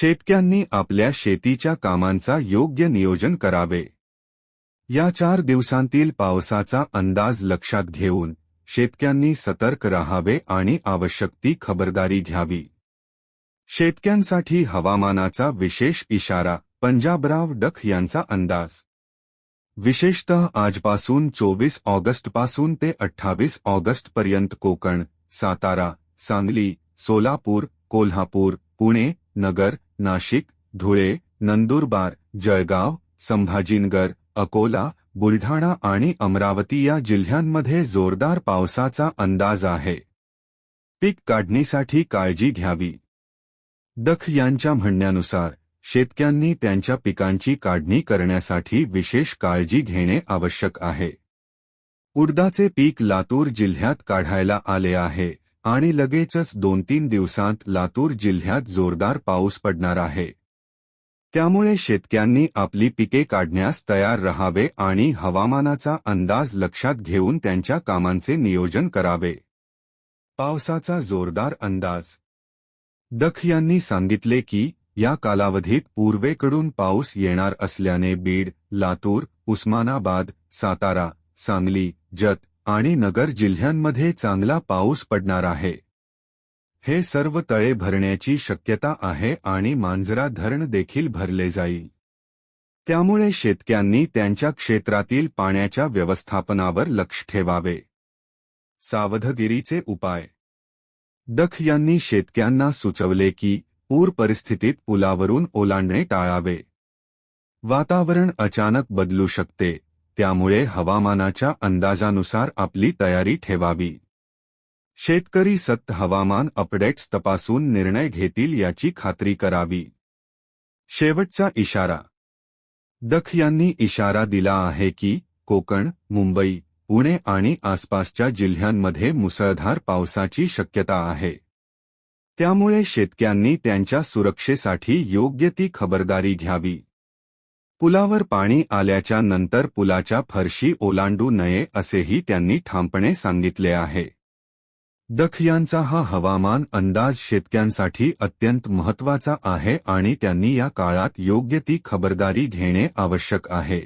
शेतकऱ्यांनी आपल्या शेतीच्या कामांचा योग्य नियोजन करावे. या चार दिवसांतील पावसाचा अंदाज लक्षात घेऊन शेतकऱ्यांनी सतर्क राहावे आवश्यक ती खबरदारी घ्यावी. शेतकऱ्यांसाठी हवामानाचा विशेष इशारा पंजाबराव डख अंदाज. विशेषतः आजपासून चोवीस ऑगस्टपासून ते अठ्ठावीस ऑगस्टपर्यंत कोकण, सातारा, सांगली, सोलापूर, कोल्हापूर, पुणे, नगर नाशिक, धुळे, नंदुरबार, जळगाव, संभाजीनगर, अकोला, बुलढाणा आणि अमरावती या जिल्ह्यांमध्ये जोरदार पावसाचा अंदाज आहे. पीक काढणीसाठी काळजी घ्यावी. दख यांच्या म्हणण्यानुसार, शेतकऱ्यांनी त्यांच्या पिकांची काढणी करण्यासाठी विशेष काळजी घेणे आवश्यक आहे. उडदाचे पीक लातूर जिल्ह्यात काढायला आले आहे. आणि लगेचच दोन तीन दिवसांत लातूर जिल्ह्यात जोरदार पाऊस पडणार आहे. त्यामुळे शेतक्यांनी आपली पिके काढण्यास तयार रहावे आणि हवामानाचा अंदाज लक्षात घेऊन त्यांच्या कामांचे नियोजन करावे. पावसाचा जोरदार अंदाज. दख यांनी सांगितले की या कालावधीत पूर्वेकडून पाऊस येणार असल्याने बीड लातूर उस्मानाबाद सातारा सांगली जत आणि नगर जिल्ह्यांमध्ये चांगला पाऊस पडणार आहे. हे सर्व तळे भरण्याची शक्यता आहे आणि मांजरा धरण देखील भरले जाईल. त्यामुळे शेतक्यांनी त्यांच्या क्षेत्रातील पाण्याच्या व्यवस्थापनावर लक्ष ठेवावे. सावधगिरीचे उपाय. दख यांनी शेतक्यांना सुचवले की पूर परिस्थितीत पुलावरून ओलांडणे टाळावे. वातावरण अचानक बदलू शकते. त्यामुळे हवामानाच्या अंदाजानुसार आपली तयारी ठेवावी. शेतकरी सत्त हवामान अपडेट्स तपासून निर्णय घेतील याची खात्री करावी. शेवटचा इशारा. दख यांनी इशारा दिला आहे की कोकण, मुंबई, पुणे आणि आसपासच्या जिल्ह्यांमध्ये मुसळधार पावसाची शक्यता आहे. त्यामुळे शेतकऱ्यांनी त्यांच्या सुरक्षेसाठी योग्य ती खबरदारी घ्यावी. पुलावर पाणी आल्याच्यानंतर पुलाच्या फरशी ओलांडू नये असेही त्यांनी ठामपणे सांगितले आहे. दख यांचा हा हवामान अंदाज शेतक्यांसाठी अत्यंत महत्त्वाचा आहे आणि त्यांनी या काळात योग्य ती खबरदारी घेणे आवश्यक आहे.